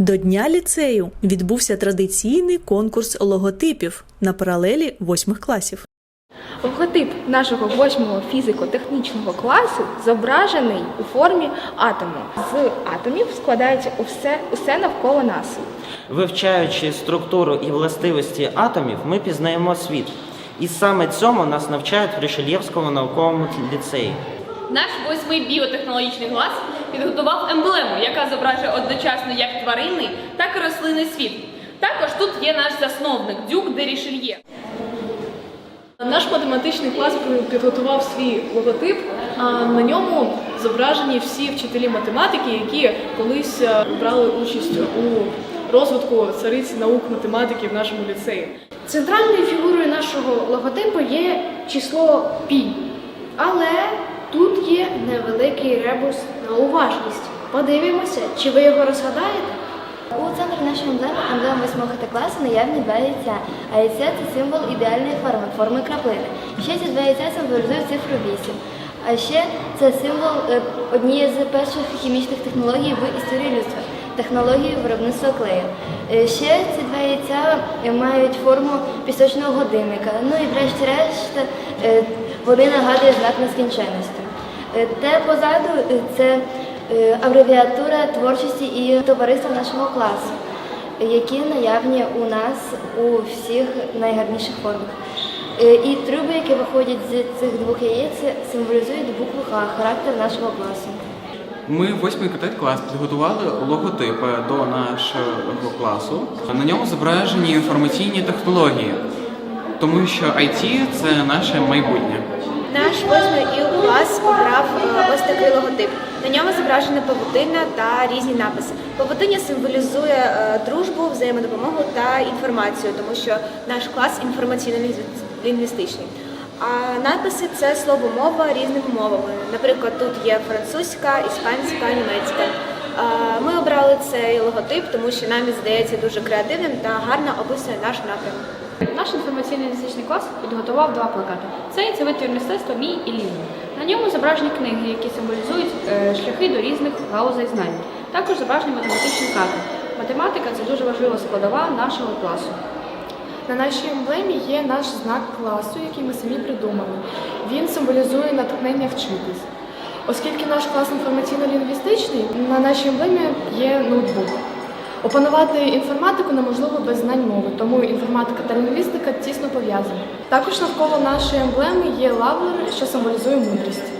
До дня ліцею відбувся традиційний конкурс логотипів на паралелі восьмих класів. Логотип нашого восьмого фізико-технічного класу зображений у формі атому. З атомів складається усе, усе навколо нас. Вивчаючи структуру і властивості атомів, ми пізнаємо світ. І саме цьому нас навчають в Ришельєвському науковому ліцеї. Наш восьмий біотехнологічний клас підготував емблему, яка зображує одночасно як тваринний, так і рослинний світ. Також тут є наш засновник Дюк де Рішельє. Наш математичний клас підготував свій логотип. А на ньому зображені всі вчителі математики, які колись е, брали участь у розвитку цариці наук математики в нашому ліцеї. Центральною фігурою нашого логотипу є число пі. Але тут є невеликий ребус на уважність. Подивимося, чи ви його розгадаєте? У центрі нашої емблеми, емблеми 8 класу наявні два яйця, а яйця це символ ідеальної форми, форми краплини. Ще ці два яйця символізують цифру 8. А ще це символ е, однієї з перших хімічних технологій в історії людства технології виробництва клею. Е, Ще ці два яйця е, мають форму пісочного годинника. Ну і врешті-решт вони нагадують знак нескінченності. Е, Те позаду е, це е, абревіатура творчості і товариства нашого класу, які наявні у нас у всіх найгарніших формах. І труби, які виходять з цих двох яєць, символізують букву Х, характер нашого класу. Ми восьмий катет клас підготували логотип до нашого класу. На ньому зображені інформаційні технології, тому що IT – це наше майбутнє. Наш восьмий іл клас обрав е, ось такий логотип. На ньому зображена павутиння та різні написи. Павутиння символізує е, дружбу, взаємодопомогу та інформацію, тому що наш клас інформаційно-лінгвістичний. А написи це слово мова різними мовами. Наприклад, тут є французька, іспанська, німецька. Ми обрали цей логотип, тому що нам здається дуже креативним та гарно описує наш напрямок. Наш інформаційний лісичний клас підготував два плакати. Це витвір мистецтва Мій і Лівій. На ньому зображені книги, які символізують е, шляхи до різних галузей знань. Також зображені математичні карти. Математика це дуже важлива складова нашого класу. На нашій емблемі є наш знак класу, який ми самі придумали. Він символізує натхнення вчитись. Оскільки наш клас інформаційно-лінгвістичний, на нашій емблемі є ноутбук. Опанувати інформатику неможливо без знань мови, тому інформатика та лінгвістика тісно пов'язані. Також навколо нашої емблеми є лавр, що символізує мудрість.